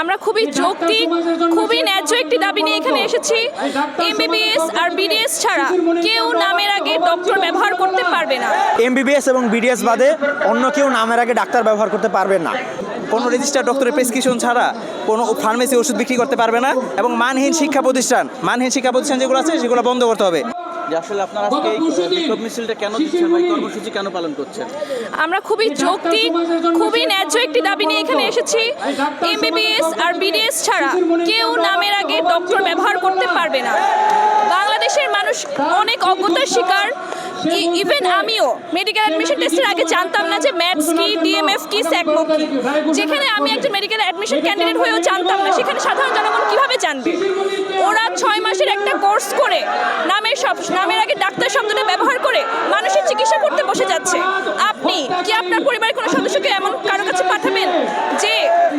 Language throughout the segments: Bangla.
আমরা খুবই যৌক্তিক খুবই ন্যায্য একটি দাবি নিয়ে এখানে এসেছি। এমবিবিএস আর বিডিএস ছাড়া কেউ নামের আগে ডক্টর ব্যবহার করতে পারবে না। এমবিবিএস এবং বিডিএস বাদে অন্য কেউ নামের আগে ডাক্তার ব্যবহার করতে পারবে না। কোনো রেজিস্টার ডক্টরের প্রেসক্রিপশন ছাড়া কোনো ফার্মেসি ওষুধ বিক্রি করতে পারবে না এবং মানহীন শিক্ষা প্রতিষ্ঠান মানহীন শিক্ষা প্রতিষ্ঠান যেগুলো আছে সেগুলো বন্ধ করতে হবে। যে আসলে আপনারা আজকে এই বিক্ষোভ মিছিলটা কেন দিচ্ছেন বা কর্মসূচি কেন পালন করছেন? আমরা খুবই যৌক্তিক খুবই ন্যায্য একটি দাবি নিয়ে এখানে এসেছি। এমবিবিএস আর বিডিএস ছাড়া কেউ নামের আগে ডক্টর ব্যবহার করতে পারবে না। বাংলাদেশের মানুষ অনেক অজ্ঞতার শিকার। ইভেন আমিও মেডিকেল অ্যাডমিশন টেস্টের আগে জানতাম না যে ম্যাথস কি ডিএমএফ কি স্যাকমো কি। যেখানে আমি একজন মেডিকেল অ্যাডমিশন ক্যান্ডিডেট হয়েও জানতাম না সেখানে সাধারণ জনগণ কীভাবে জানবে? কোর্স করে নামের সব, নামের আগে ডাক্তার শব্দটা ব্যবহার করে মানুষের চিকিৎসা করতে বসে যাচ্ছে। আপনি কি আপনার পরিবারের কোনো সদস্যকে এমন কারও কাছে পাঠাবেন যে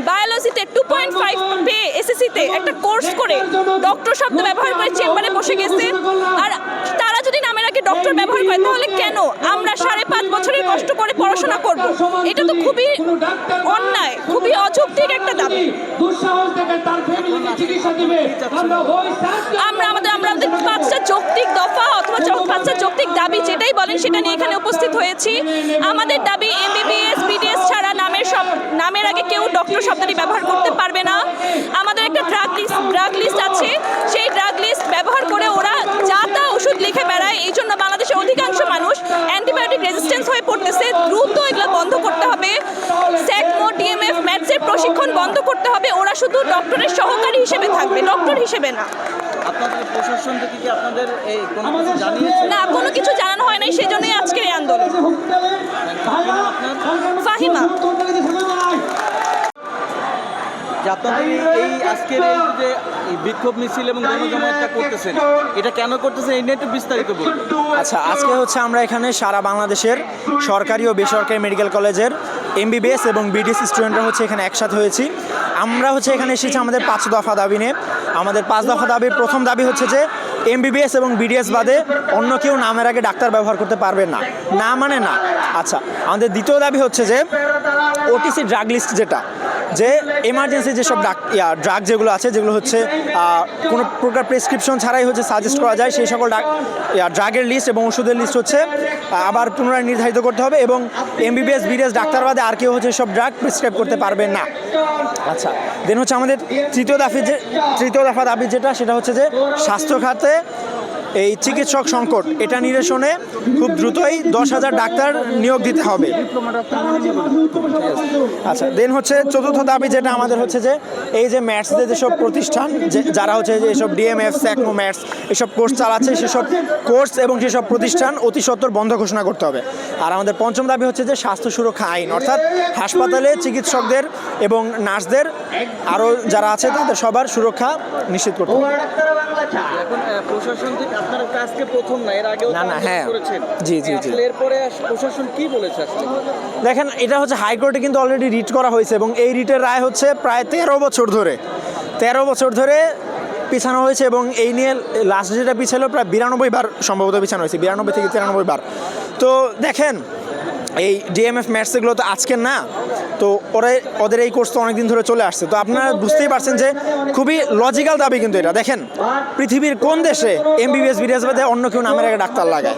বায়োলজিতে টু পয়েন্ট ফাইভ পেয়ে এসএসসিতে একটা কোর্স করে ডক্টর শব্দ ব্যবহার করে চেম্বারে বসে গেছে? আর তারা যদি নামের আগে ডক্টর ব্যবহার করে, তাহলে কেন আমরা সাড়ে কষ্ট করে পড়াশোনা করব। এটা তো খুবই অন্যায় খুবই অযৌক্তিক একটা দাবি। আমরা আমাদের আমরা আমাদের পাঁচটা যৌক্তিক দফা অথবা পাঁচটা যৌক্তিক দাবি যেটাই বলেন সেটা নিয়ে এখানে উপস্থিত হয়েছি। আমাদের দাবি এমবিবিএস বিডিএস ছাড়া নামের সব নামের আগে কেউ ডক্টর শব্দটি ব্যবহার করতে পারবে না। আমাদের একটা ড্রাগ লিস্ট ড্রাগ লিস্ট আছে। বন্ধ করতে হবে ওরা শুধু ডক্টরের সহকারী হিসেবে থাকবে ডক্টর হিসেবে না। আপনাদের প্রশাসন থেকে কি আপনাদের এই কোনো কিছু জানিয়েছে? না কোনো কিছু জানানো হয় নাই সেই জন্যই আজকের এই আন্দোলন। ফাহিমা। যে আপনাদের এই আজকের এই যে বিক্ষোভ মিছিল এবং গণজমায়েতটা করতেছেন এটা কেন করতেছেন এই নিয়ে একটু বিস্তারিত বলুন। আচ্ছা আজকে হচ্ছে আমরা এখানে সারা বাংলাদেশের সরকারি ও বেসরকারি মেডিকেল কলেজের এমবিবিএস এবং বিডিএস স্টুডেন্টরা হচ্ছে এখানে একসাথে হয়েছি। আমরা হচ্ছে এখানে এসেছি আমাদের পাঁচ দফা দাবি নিয়ে। আমাদের পাঁচ দফা দাবির প্রথম দাবি হচ্ছে যে এমবিবিএস এবং বিডিএস বাদে অন্য কেউ নামের আগে ডাক্তার ব্যবহার করতে পারবে না। না মানে না। আচ্ছা আমাদের দ্বিতীয় দাবি হচ্ছে যে ওটিসি ড্রাগ লিস্ট যেটা যে এমার্জেন্সি যেসব ড্রাগ যেগুলো আছে, যেগুলো হচ্ছে কোনো প্রকার প্রেসক্রিপশন ছাড়াই হচ্ছে সাজেস্ট করা যায়, সেই সকল ড্রাগের লিস্ট এবং ওষুধের লিস্ট হচ্ছে আবার পুনরায় নির্ধারিত করতে হবে এবং এমবিবিএস বিডিএস ডাক্তার বাদে আর কেউ হচ্ছে সব ড্রাগ প্রেসক্রাইব করতে পারবেন না। আচ্ছা দেন হচ্ছে আমাদের তৃতীয় দাবি যে, তৃতীয় দফা দাবি যেটা, সেটা হচ্ছে যে স্বাস্থ্য খাতে এই চিকিৎসক সংকট, এটা নিরসনে খুব দ্রুতই দশ হাজার ডাক্তার নিয়োগ দিতে হবে। আচ্ছা দেন হচ্ছে চতুর্থ দাবি যেটা আমাদের হচ্ছে যে, এই যে ম্যাথসদের যেসব প্রতিষ্ঠান যারা হচ্ছে যে এসব ডিএমএফ, স্যাকমো ম্যাথস এসব কোর্স চালাচ্ছে, সেসব কোর্স এবং সেসব প্রতিষ্ঠান অতি সত্বর বন্ধ ঘোষণা করতে হবে। আর আমাদের পঞ্চম দাবি হচ্ছে যে স্বাস্থ্য সুরক্ষা আইন, অর্থাৎ হাসপাতালে চিকিৎসকদের এবং নার্সদের আরও যারা আছে তাদের সবার সুরক্ষা নিশ্চিত করতে হবে। প্রশাসন থেকে আপনারা তো আজকে প্রথম না এর আগেও না, না, হ্যাঁ। জি, জি, জি। এরপরে প্রশাসন কি বলেছে আসলে দেখেন এটা হচ্ছে হাইকোর্টে কিন্তু অলরেডি রিট করা হয়েছে এবং এই রিটের রায় হচ্ছে প্রায় তেরো বছর ধরে। তেরো বছর ধরে পিছানো হয়েছে এবং এই নিয়ে লাস্ট যেটা পিছালো প্রায় বিরানব্বই বার সম্ভবত পিছানো হয়েছে বিরানব্বই থেকে তিরানব্বই বার। তো দেখেন এই ডিএমএফ ম্যাথসগুলো তো আজকের না। তো ওরা ওদের এই কোর্স তো অনেকদিন ধরে চলে আসছে। তো আপনারা বুঝতেই পারছেন যে খুবই লজিক্যাল দাবি কিন্তু এটা। দেখেন, পৃথিবীর কোন দেশে এমবিবিএস বিডিএস বাদে অন্য কেউ নামের একটা ডাক্তার লাগায়?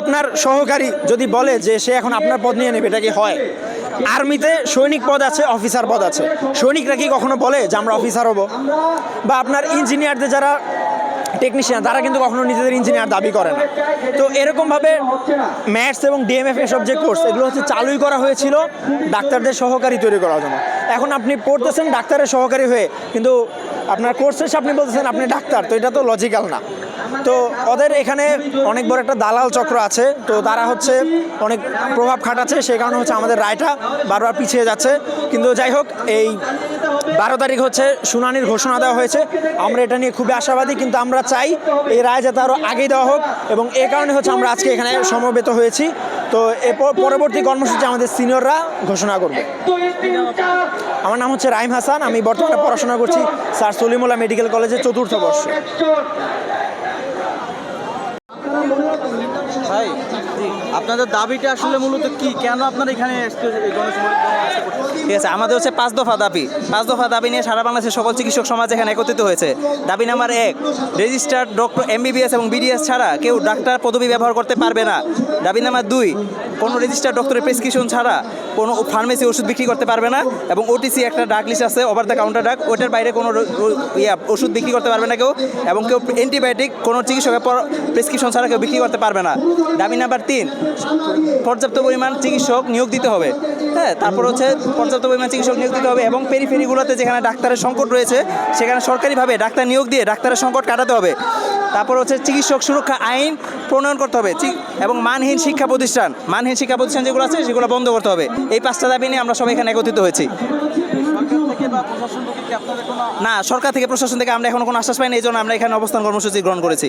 আপনার সহকারী যদি বলে যে সে এখন আপনার পদ নিয়ে নেবে, এটা কি হয়? আর্মিতে সৈনিক পদ আছে অফিসার পদ আছে। সৈনিকরা কি কখনো বলে যে আমরা অফিসার হব? বা আপনার ইঞ্জিনিয়ারদের যারা টেকনিশিয়ান তারা কিন্তু কখনো নিজেদের ইঞ্জিনিয়ার দাবি করে না। তো এরকমভাবে ম্যাথস এবং ডিএমএফ এসব যে কোর্স এগুলো হচ্ছে চালুই করা হয়েছিল, ডাক্তারদের সহকারী তৈরি করার জন্য। এখন আপনি পড়তেছেন ডাক্তারের সহকারী হয়ে, কিন্তু আপনার কোর্স শেষে আপনি বলতেছেন আপনি ডাক্তার, তো এটা তো লজিক্যাল না। তো ওদের এখানে অনেক বড় একটা দালাল চক্র আছে। তো তারা হচ্ছে অনেক প্রভাব খাটাচ্ছে, সেই কারণে হচ্ছে আমাদের রায়টা বারবার পিছিয়ে যাচ্ছে। কিন্তু যাই হোক, এই বারো তারিখ হচ্ছে শুনানির ঘোষণা দেওয়া হয়েছে। আমরা এটা নিয়ে খুবই আশাবাদী, কিন্তু আমরা চাই এই রায় যাতে আরও আগেই দেওয়া হোক এবং এ কারণে হচ্ছে আমরা আজকে এখানে সমবেত হয়েছি। তো এরপর পরবর্তী কর্মসূচি আমাদের সিনিয়ররা ঘোষণা করবে। আমার নাম হচ্ছে রাইম হাসান, আমি বর্তমানে পড়াশোনা করছি স্যার সলিমুল্লাহ মেডিকেল কলেজের চতুর্থ বর্ষে। ভাই আপনাদের দাবিটা আসলে মূলত কি? কেন আপনারা এখানে? ঠিক আছে, আমাদের হচ্ছে পাঁচ দফা দাবি। পাঁচ দফা দাবি নিয়ে সারা বাংলাদেশের সকল চিকিৎসক সমাজ এখানে একত্রিত হয়েছে। দাবি নাম্বার এক, রেজিস্টার্ড ডক্টর এমবিবিএস এবং বিডিএস ছাড়া কেউ ডাক্তার পদবি ব্যবহার করতে পারবে না। দাবি নাম্বার দুই, কোনো রেজিস্টার্ড ডক্টরের প্রেসক্রিপশন ছাড়া কোনো ফার্মেসি ওষুধ বিক্রি করতে পারবে না এবং ওটিসি একটা ডাক লিস্ট আছে ওভার দ্য কাউন্টার ডাক ওটার বাইরে কোনো ইয়া, ওষুধ বিক্রি করতে পারবে না কেউ এবং কেউ অ্যান্টিবায়োটিক কোনো চিকিৎসকের পর, প্রেসক্রিপশন ছাড়া কেউ বিক্রি করতে পারবে না। দাবি নাম্বার তিন। পর্যাপ্ত পরিমাণ চিকিৎসক নিয়োগ দিতে হবে। হ্যাঁ তারপর হচ্ছে পর্যাপ্ত পরিমাণ চিকিৎসক নিয়োগ দিতে হবে এবং পেরিফেরিগুলোতে যেখানে ডাক্তারের সংকট রয়েছে, সেখানে সরকারিভাবে ডাক্তার নিয়োগ দিয়ে ডাক্তারের সংকট কাটাতে হবে। তারপর হচ্ছে চিকিৎসক সুরক্ষা আইন প্রণয়ন করতে হবে। এবং মানহীন শিক্ষা প্রতিষ্ঠান। মানহীন শিক্ষা প্রতিষ্ঠান যেগুলো আছে, সেগুলো বন্ধ করতে হবে। এই পাঁচটা দাবি নিয়ে আমরা সবাই এখানে একত্রিত হয়েছি। না, সরকার থেকে, প্রশাসন থেকে আমরা এখন কোনো আশ্বাস পাইনি, এই জন্য আমরা এখানে অবস্থান কর্মসূচি গ্রহণ করেছি।